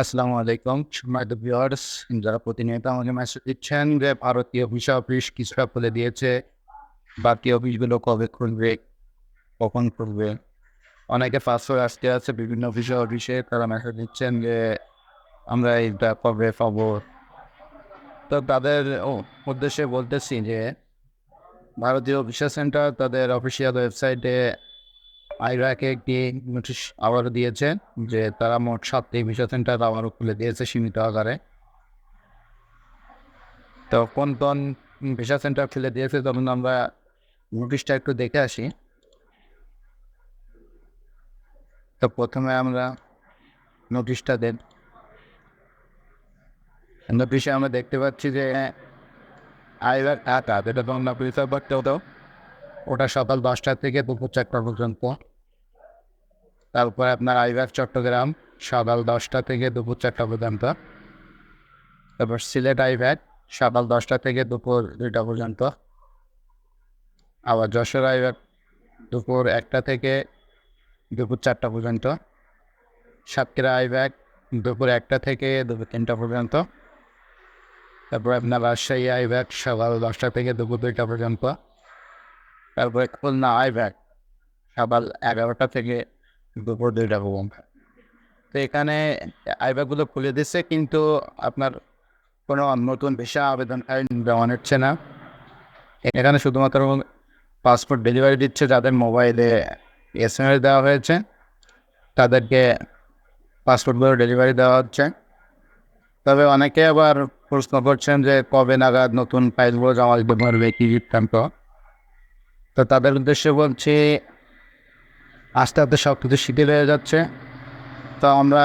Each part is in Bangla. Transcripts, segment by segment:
আসসালামু আলাইকুম। সম্মানিত ভিউয়ার্স যারা প্রতিনিয়ত আমাকে মেসেজ দিচ্ছেন যে ভারতীয় ভিসা অফিস কিছুটা খুলে দিয়েছে। বাকি অফিসগুলো কবে খুলবে, কখন খুলবে? অনেকে পাসওয়ার্ড আসতে আছে, বিভিন্ন ভিসা অফিসে তারা মেসেজ দিচ্ছেন যে আমরা এইটা কবে পাবো। তো তাদের উদ্দেশ্যে বলতেছি যে ভারতীয় ভিসা সেন্টার তাদের অফিসিয়াল ওয়েবসাইটে আইরাকে একটি নোটিশ আবারও দিয়েছে যে তারা মোট সাতটি ভিসা সেন্টার আবারও খুলে দিয়েছে সীমিত আকারে। তো কোন কোন ভিসা সেন্টার খুলে দিয়েছে তখন আমরা নোটিশটা একটু দেখে আসি। তো প্রথমে আমরা নোটিশটা দেন। নোটিশে আমরা দেখতে পাচ্ছি যে আইরাক ঢাকা যেটা তোমরা প্রিফার করতে হতো ওটা সকাল দশটা থেকে দুপুর চারটা পর্যন্ত। তারপর আপনার আইভাগ চট্টগ্রাম, সকাল দশটা থেকে দুপুর চারটা পর্যন্ত। তারপর সিলেট আইভ্যাক সকাল দশটা থেকে দুপুর দুইটা পর্যন্ত। আবার যশোর আইভ্যাক দুপুর একটা থেকে দুপুর চারটা পর্যন্ত। সাতক্ষীরা আইভ্যাক দুপুর একটা থেকে দুপুর তিনটা পর্যন্ত। তারপর আপনার রাজশাহী আইভ্যাক সকাল দশটা থেকে দুপুর দুইটা পর্যন্ত। তারপরে খুলনা আইভ্যাক সকাল এগারোটা থেকে দুপুর দুইটা পর্যন্ত? তো এখানে আইব্যাকগুলো খুলে দিচ্ছে কিন্তু আপনার কোনো নতুন ভিসা আবেদনকারী দেওয়া হচ্ছে না। এখানে শুধুমাত্র পাসপোর্ট ডেলিভারি দিচ্ছে যাদের মোবাইলে এস দেওয়া হয়েছে। তাদেরকে পাসপোর্টগুলো ডেলিভারি দেওয়া হচ্ছে। তবে অনেকে আবার প্রশ্ন করছেন যে কবে নাগাদ নতুন ফাইলগুলো জমা দিতে পারবে কি বৃত্তান্ত তো তাদের উদ্দেশ্যে বলছি, আস্তে আস্তে সব কিছু শিথিল হয়ে যাচ্ছে। তো আমরা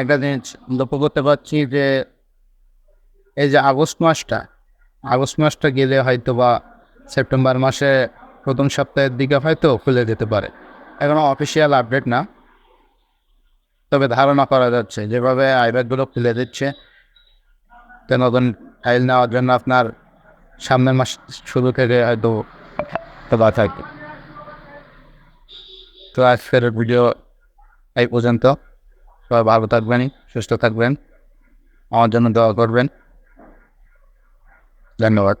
একটা জিনিস লক্ষ্য করতে পারছি যে, এই যে আগস্ট মাসটা আগস্ট মাসটা গেলে হয়তো বা সেপ্টেম্বর মাসে প্রথম সপ্তাহের দিকে হয়তো খুলে যেতে পারে। এখনও অফিসিয়াল আপডেট না। তবে ধারণা করা যাচ্ছে, যেভাবে আইব্যাগগুলো খুলে দিচ্ছে, তো নতুন ফাইল নেওয়ার জন্য আপনার সামনের মাস শুরু থেকে হয়তো দেওয়া থাকে তো আজকের ভিডিও এই পর্যন্ত সবাই ভালো থাকবেন সুস্থ থাকবেন আমার জন্য দোয়া করবেন ধন্যবাদ